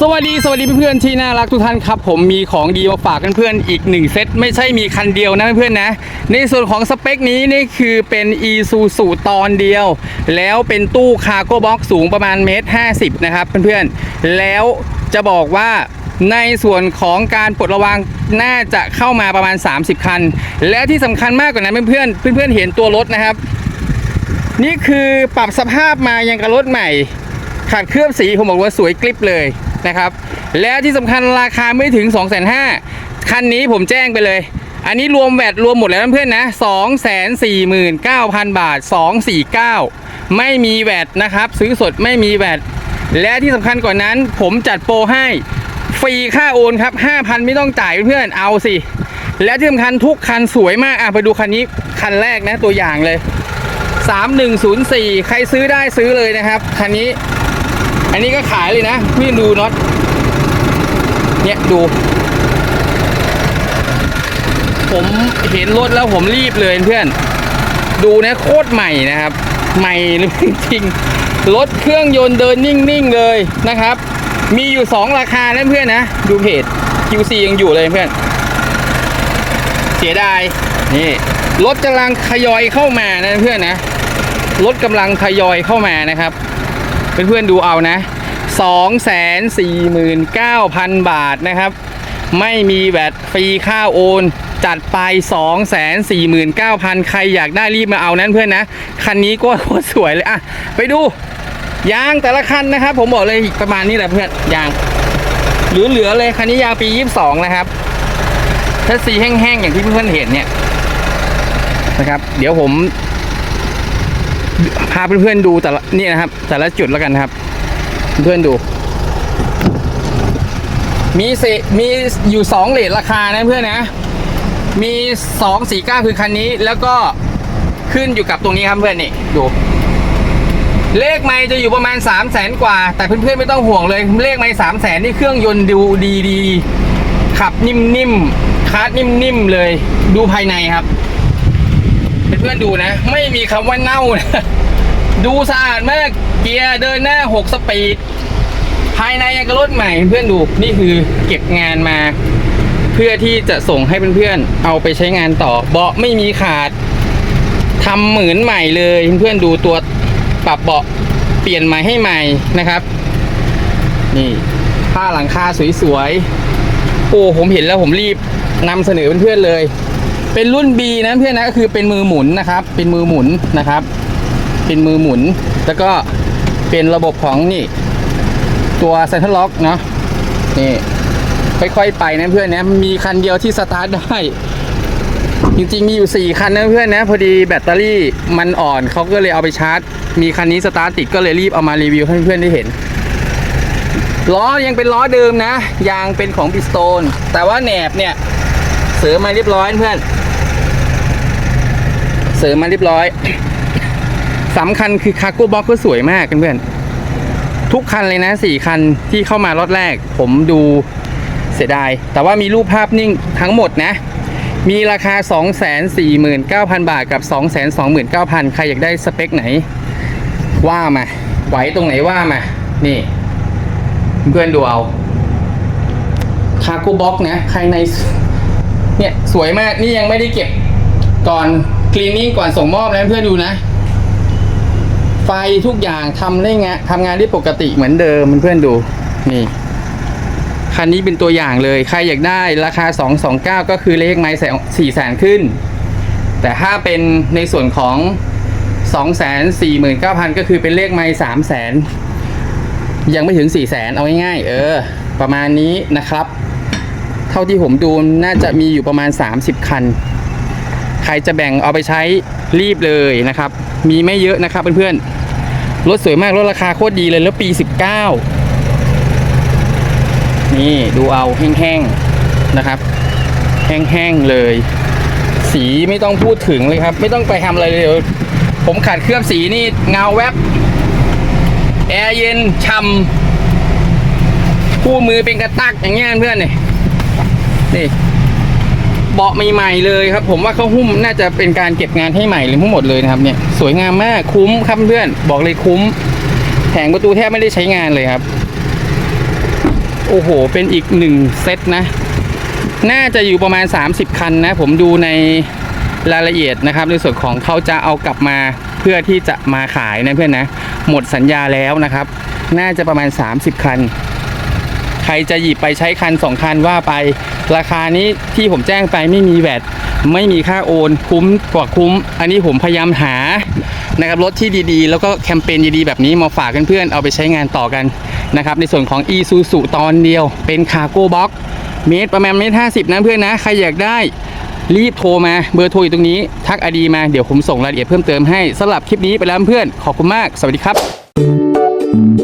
สวัสดีสวัสดีเพื่อนๆที่น่ารักทุกท่านครับ ผมมีของดีมาฝากเพื่อนๆอีกหนึ่งเซตไม่ใช่มีคันเดียวนะเพื่อนๆนะ ในส่วนของสเปคนี้นี่คือเป็น e s u s u ตอนเดียว แล้วเป็นตู้คาร์โก้บ็อกสูงประมาณเมตรห้าสิบนะครับเพื่อนๆ แล้วจะบอกว่าในส่วนของการปลดระวางน่าจะเข้ามาประมาณ 30 คัน และที่สำคัญมากกว่านั้นเพื่อนๆเพื่อนๆเห็นตัวรถนะครับ นี่คือปรับสภาพมายังกับรถใหม่ขัดเคลือบสีผมบอกว่าสวยกริบเลย นะครับ แล้วที่สำคัญราคาไม่ถึง 2 5 0 0 0คันนี้ผมแจ้งไปเลย อันนี้รวมแวดรวมหมดแล้วนะเพื่อนนะ 2 4 9 0 0 0 บาท 249 ไม่มีแวดนะครับ ซื้อสดไม่มีแวดและที่สำคัญกว่านั้น ผมจัดโปรให้ฟรีค่าโอนครับ 5,000 ไม่ต้องจ่ายเพื่อนเอาสิ และที่สำคัญทุกคันสวยมากอะไปดูคันนี้คันแรกนะตัวอย่างเลย 3104 ใครซื้อได้ซื้อเลยนะครับ คันนี้ อันนี้ก็ขายเลยนะพี่ดูน็อตเนี่ยดู ผมเห็นรถแล้วผมรีบเลยเพื่อน ดูนะโคตรใหม่นะครับ ใหม่เลยจริงๆรถเครื่องยนต์เดินนิ่งๆเลยนะครับ มีอยู่ 2 ราคานะเพื่อนนะ ดูเพจ QC ยังอยู่เลยเพื่อน เสียดายนี่รถกำลังทยอยเข้ามานะเพื่อนนะรถกำลังทยอยเข้ามานะครับ เพื่อนๆดูเอานะ249,000 บาทนะครับ ไม่มีแวดฟรีค่าโอน จัดไป 249,000 ใครอยากได้รีบมาเอานั้นเพื่อนนะ คันนี้ก็โคตรสวยเลยอะไปดู ยางแต่ละคันนะครับ ผมบอกเลยประมาณนี้แหละเพื่อนยางเหลือๆเลยคันนี้ยางปี 22 นะครับถ้าสีแห้งๆ อย่างที่เพื่อนๆเห็นเนี่ยนะครับ เดี๋ยวผม พาเพื่อนๆดูแต่ละนี่นะครับ แต่ละจุดแล้วกันครับ เพื่อนดู มีเสมีอยู่สองเลทราคานะเพื่อนนะ มีสองสี่เก้าคือคันนี้ แล้วก็ขึ้นอยู่กับตรงนี้ครับเพื่อนนี่ดู เลขไม่จะอยู่ประมาณ3 0 0แสนกว่า แต่เพื่อนๆไม่ต้องห่วงเลย เลขไม่สามแสนนี่เครื่องยนต์ดูดีดีๆขับนิ่มๆคาร์ดนิ่มๆเลยดูภายในครับเพื่อนๆดูนะ ไม่มีคำว่าเน่านะ ดูสะอาดมาก เกียร์เดินหน้า 6 สปีด ภายในยังกับรถใหม่เพื่อนดู นี่คือเก็บงานมา เพื่อที่จะส่งให้เพื่อนๆ เอาไปใช้งานต่อ เบาะไม่มีขาดทำเหมือนใหม่เลยเพื่อนๆดูตัวปรับเบาะเปลี่ยนใหม่ให้ใหม่นะครับ นี่ผ้าหลังคาสวยๆ โอ้ผมเห็นแล้วผมรีบนำเสนอเพื่อนๆเลย เป็นรุ่น B นะเพื่อนนะก็คือเป็นมือหมุนนะครับ เป็นมือหมุนนะครับ เป็นมือหมุน แล้วก็เป็นระบบของนี่ ตัวเซนทรัลล็อกเนาะนี่ค่อยๆไปนะเพื่อนนะมีคันเดียวที่สตาร์ทได้จริงๆมีอยู่ 4 คันนะเพื่อนนะ พอดีแบตเตอรี่มันอ่อนเขาก็เลยเอาไปชาร์จ มีคันนี้สตาร์ทติดก็เลยรีบเอามารีวิวให้เพื่อนๆได้เห็นล้อยังเป็นล้อเดิมนะ ยางเป็นของบิสโตน แต่ว่าแหนบเนี่ย เสริมมาเรียบร้อยเพื่อน เสริมมาเรียบร้อย สำคัญคือคาร์โก้บ็อกก็สวยมากเพื่อนๆทุกคันเลยนะสี่คันที่เข้ามารถแรก ผมดูเสียดาย แต่ว่ามีรูปภาพนิ่งทั้งหมดนะ มีราคา 249,000 บาทกับ 229,000 ใครอยากได้สเปคไหน ว่ามาไหวตรงไหนว่ามา นี่ เพื่อนดูเอาคาร์โก้บ็อกนะภายในเนี่ย สวยมาก นี่ยังไม่ได้เก็บก่อนคลีนนิ่งก่อนส่งมอบนะเพื่อนดูนะ ไฟทุกอย่างทำได้งานทำงานได้ปกติเหมือนเดิมเพื่อนๆดู นี่คันนี้เป็นตัวอย่างเลย ใครอยากได้ราคา 229 ก็คือเลขไม้แสนสี่แสนขึ้น แต่ถ้าเป็นในส่วนของ 249,000 ก็คือเป็นเลขไม้3 0 0แสนยังไม่ถึง4 0 0แสนเอาง่ายๆเออ ประมาณนี้นะครับ เท่าที่ผมดูน่าจะมีอยู่ประมาณ 30 คัน ใครจะแบ่งเอาไปใช้รีบเลยนะครับ มีไม่เยอะนะครับเพื่อนๆรถสวยมากรถราคาโคตรดีเลยแล้วปี 19 นี่ดูเอาแห้งๆนะครับ แห้งๆเลย สีไม่ต้องพูดถึงเลยครับ ไม่ต้องไปทำอะไรเลยผมขัดเคลือบสีนี่เงาแวบแอร์เย็นช่ำคู่มือเป็นกระตักอย่างเงี้ยเพื่อนนี่นี่ เบาะใหม่ๆเลยครับ ผมว่าเขาหุ้มน่าจะเป็นการเก็บงานให้ใหม่เลยทั้งหมดเลยนะครับเนี่ยสวยงามมากคุ้มครับเพื่อนบอกเลยคุ้มแผงประตูแทบไม่ได้ใช้งานเลยครับ โอ้โห เป็นอีกหนึ่งเซตนะ น่าจะอยู่ประมาณ 30 คันนะ ผมดูในรายละเอียดนะครับ ในส่วนของเขาจะเอากลับมาเพื่อที่จะมาขายนะเพื่อนนะ หมดสัญญาแล้วนะครับ น่าจะประมาณ 30 คัน ใครจะหยิบไปใช้คัน2คันว่าไป ราคานี้ที่ผมแจ้งไปไม่มีแวดไม่มีค่าโอนคุ้มกว่าคุ้ม อันนี้ผมพยายามหานะครับรถที่ดีๆ แล้วก็แคมเปญดีๆ แบบนี้มาฝากเพื่อนๆเอาไปใช้งานต่อกันนะครับในส่วนของ e s u s u ตอนเดียวเป็นคาร์โก้บ็อกเมตรประมาณเมตรห้าสิบนะเพื่อนนะ ใครอยากได้รีบโทรมาเบอร์โทรอยู่ตรงนี้ ทักอดีมาเดี๋ยวผมส่งรายละเอียดเพิ่มเติมให้สำหรับคลิปนี้ไปแล้วเพื่อนขอบคุณมาก สวัสดีครับ